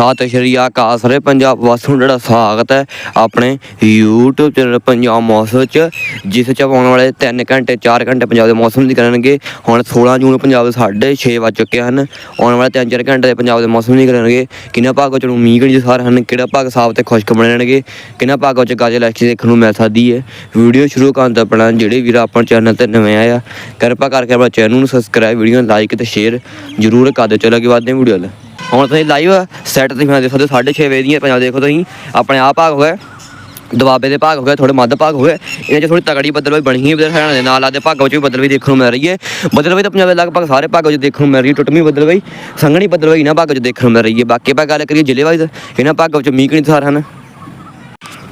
ਸਤਿ ਸ਼੍ਰੀ ਅਕਾਲ ਸਾਰੇ ਪੰਜਾਬ ਵਾਸੀਆਂ ਨੂੰ ਜਿਹੜਾ ਸਵਾਗਤ ਹੈ ਆਪਣੇ YouTube ਚੈਨਲ ਪੰਜਾਬ ਮੌਸਮ ਚ, ਜਿਸ ਚ ਆਉਣ ਵਾਲੇ 3 ਘੰਟੇ 4 ਘੰਟੇ ਪੰਜਾਬ ਦੇ ਮੌਸਮ ਦੀ ਕਰਨਗੇ। ਹੁਣ 16 ਜੂਨ ਪੰਜਾਬ ਦੇ 6:30 ਵੱਜ ਚੁੱਕੇ ਹਨ। ਆਉਣ ਵਾਲੇ 3-4 ਘੰਟੇ ਦੇ ਪੰਜਾਬ ਦੇ ਮੌਸਮ ਦੀ ਕਰਨਗੇ। ਕਿੰਨਾ ਭਾਗ ਵਿੱਚ ਨੂੰ ਮੀਂਹ ਕਿਹੜੀ ਸਾਰ ਹਨ, ਕਿਹੜਾ ਭਾਗ ਸਾਫ਼ ਤੇ ਖੁਸ਼ਕ ਬਣਨਗੇ ਕਿੰਨਾ ਭਾਗ ਚ ਗਾਜੇ ਲੈਕਚਰ ਦੇਖਣ ਨੂੰ ਮਿਲ ਸਕਦੀ ਹੈ? ਵੀਡੀਓ ਸ਼ੁਰੂ ਕਰਨ ਤੋਂ ਆਪਣਾ ਜਿਹੜੇ ਵੀਰ ਆਪਣੇ ਚੈਨਲ ਤੇ ਨਵੇਂ ਆਇਆ ਕਿਰਪਾ ਕਰਕੇ ਆਪਣਾ ਚੈਨਲ ਨੂੰ ਸਬਸਕ੍ਰਾਈਬ ਵੀਡੀਓ ਨੂੰ ਲਾਈਕ ਤੇ ਸ਼ੇਅਰ ਜ਼ਰੂਰ ਕਰ ਦਿਓ। ਚਲੋ ਅੱਗੇ ਵਧਦੇ ਹਾਂ ਵੀਡੀਓ ਵੱਲ। ਹੁਣ ਤੁਸੀਂ ਲਾਈਵ ਸੈੱਟ ਤੇ ਮੈਂ ਦੇਖੋ 6:30 ਵਜੇ ਦੀਆਂ ਪੰਜਾਬ ਦੇਖੋ ਤੁਸੀਂ, ਆਪਣੇ ਆਪ ਭਾਗ ਹੋ ਗਏ ਦਬਾਬੇ ਦੇ ਭਾਗ ਹੋ ਗਏ ਥੋੜੇ ਮੱਧ ਭਾਗ ਹੋ ਗਏ ਇਹਨਾਂ 'ਚ ਥੋੜੀ ਤਗੜੀ ਬੱਦਲਵਾਈ ਬਣੀ ਹੈ ਹਰਿਆਣਾ ਦੇ ਨਾਲ ਆਦੇ ਭਾਗਾਂ 'ਚ ਵੀ ਬੱਦਲਵਾਈ ਦੇਖਣ ਨੂੰ ਮਿਲ ਰਹੀ ਹੈ। ਬੱਦਲਵਾਈ ਤਾਂ ਪੰਜਾਬ ਦੇ ਲਗਭਗ ਸਾਰੇ ਭਾਗਾਂ 'ਚ ਦੇਖਣ ਨੂੰ ਮਿਲ ਰਹੀ ਹੈ ਟੁੱਟਵੀਂ ਬੱਦਲਵਾਈ ਸੰਘਣੀ ਬੱਦਲਵਾਈ ਇਹਨਾਂ ਭਾਗਾਂ 'ਚ ਦੇਖਣ ਨੂੰ ਮਿਲ ਰਹੀ ਹੈ। ਬਾਕੀ ਆਪਾਂ ਗੱਲ ਕਰੀਏ ਜ਼ਿਲ੍ਹੇ ਵਾਈਜ਼ ਇਹਨਾਂ ਭਾਗਾਂ 'ਚ ਮੀਂਹ ਕਿੰਨੇ ਸਾਰ ਹਨ?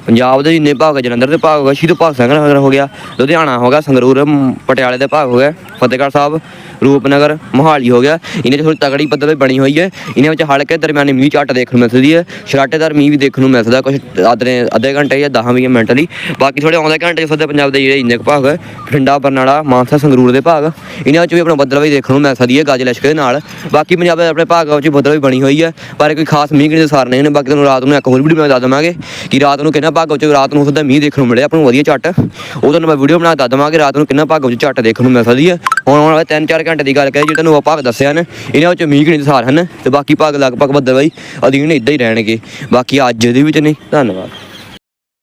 ਪੰਜਾਬ ਦੇ ਜਿੰਨੇ ਭਾਗ ਜਲੰਧਰ ਦੇ ਭਾਗ ਹੋ ਗਿਆ, ਸ਼ਹੀਦ ਭਗਤ ਸਿੰਘ ਨਗਰ ਹੋ ਗਿਆ, ਲੁਧਿਆਣਾ ਹੋ ਗਿਆ, ਸੰਗਰੂਰ, ਪਟਿਆਲੇ ਦੇ ਭਾਗ ਹੋ ਗਿਆ, ਫਤਿਹਗੜ੍ਹ ਸਾਹਿਬ ਰੂਪਨਗਰ ਮੋਹਾਲੀ ਹੋ ਗਿਆ। ਇਹਨਾਂ 'ਚ ਥੋੜੀ ਤਗੜੀ ਪੱਧਰ ਬੱਦਲ ਬਣੀ ਹੋਈ ਹੈ। ਇਹਨਾਂ ਵਿੱਚ ਹਲਕੇ ਦਰਮਿਆਨੀ ਮੀਂਹ ਝੱਟ ਦੇਖਣ ਨੂੰ ਮਿਲ ਸਕਦੀ ਹੈ ਸ਼ਰਾਟੇਦਾਰ ਮੀਂਹ ਵੀ ਦੇਖਣ ਨੂੰ ਮਿਲ ਸਕਦਾ ਕੁਝ ਅੱਧੇ ਅੱਧੇ ਘੰਟੇ ਜਾਂ 10 ਵੀਹ ਮਿੰਟ ਲਈ ਬਾਕੀ ਥੋੜੇ ਆਉਂਦੇ ਘੰਟੇ ਸਦੇ ਪੰਜਾਬ ਦੇ ਜਿਹੜੇ ਇੰਨੇ ਕੁ ਭਾਗ ਹੈ, ਬਠਿੰਡਾ, ਬਰਨਾਲਾ, ਮਾਨਸਾ, ਸੰਗਰੂਰ ਦੇ ਭਾਗ। ਇਹਨਾਂ ਵਿੱਚ ਵੀ ਆਪਣਾ ਬੱਦਲ ਵੀ ਦੇਖਣ ਨੂੰ ਮਿਲ ਸਕਦੀ ਹੈ ਗਾਜ ਲਸ਼ਕਰ ਦੇ ਨਾਲ। ਬਾਕੀ ਪੰਜਾਬ ਦੇ ਆਪਣੇ ਭਾਗਾਂ ਵਿੱਚ ਬੱਦਲ ਵੀ ਬਣੀ ਹੋਈ ਹੈ। ਪਰ ਕੋਈ ਖਾਸ ਮੀਂਹ ਕਿਹਦੇ ਸਾਰ ਨਹੀਂ ਨੇ। ਬਾਕੀ ਤੁਹਾਨੂੰ ਰਾਤ ਨੂੰ ਇੱਕ ਹੋਰ ਵੀਡੀਓ ਮੈਂ ਦੱਸ ਦਵਾਂਗੇ ਕਿ ਰਾਤ ਨੂੰ ਕਿੰਨਾ ਭਾਗਾਂ ਵਿੱਚ ਰਾਤ ਨੂੰ ਉਸਦਾ ਮੀਂਹ ਦੇਖਣ ਨੂੰ ਮਿਲਿਆ। ਆਪਾਂ ਨੂੰ ਵਧੀਆ ਝੱਟ। ਉਹ ਤੁਹਾਨੂੰ ਮੈਂ ਵੀਡੀਓ ਬਣਾ ਦੱਸ ਦਵਾਂਗੇ ਰਾਤ ਨੂੰ ਕਿੰਨਾ ਭਾਗਾਂ ਵਿੱਚ ਝੱਟ ਦੇਖਣ ਨੂੰ ਮਿਲ ਸਕਦੀ ਹੈ। ਹੁਣ ਆਉਣ ਵਾਲੇ 3-4 ਘੰਟੇ ਦੀ ਗੱਲ ਕਰੀਏ ਜਿਹੜੇ ਤੁਹਾਨੂੰ ਉਹ ਭਾਗ ਦੱਸਿਆ ਨੇ, ਇਹਨਾਂ ਵਿੱਚ ਮੀਂਹ ਨਹੀਂ ਸਾਰ ਹਨ, ਤੇ ਬਾਕੀ ਭਾਗ ਲਗਭਗ ਬੱਦਲ ਅਧੀਨ ਇਦਾਂ ਹੀ ਰਹਿਣਗੇ। ਬਾਕੀ ਅੱਜ ਦੇ ਵਿੱਚ ਨਹੀਂ, ਧੰਨਵਾਦ।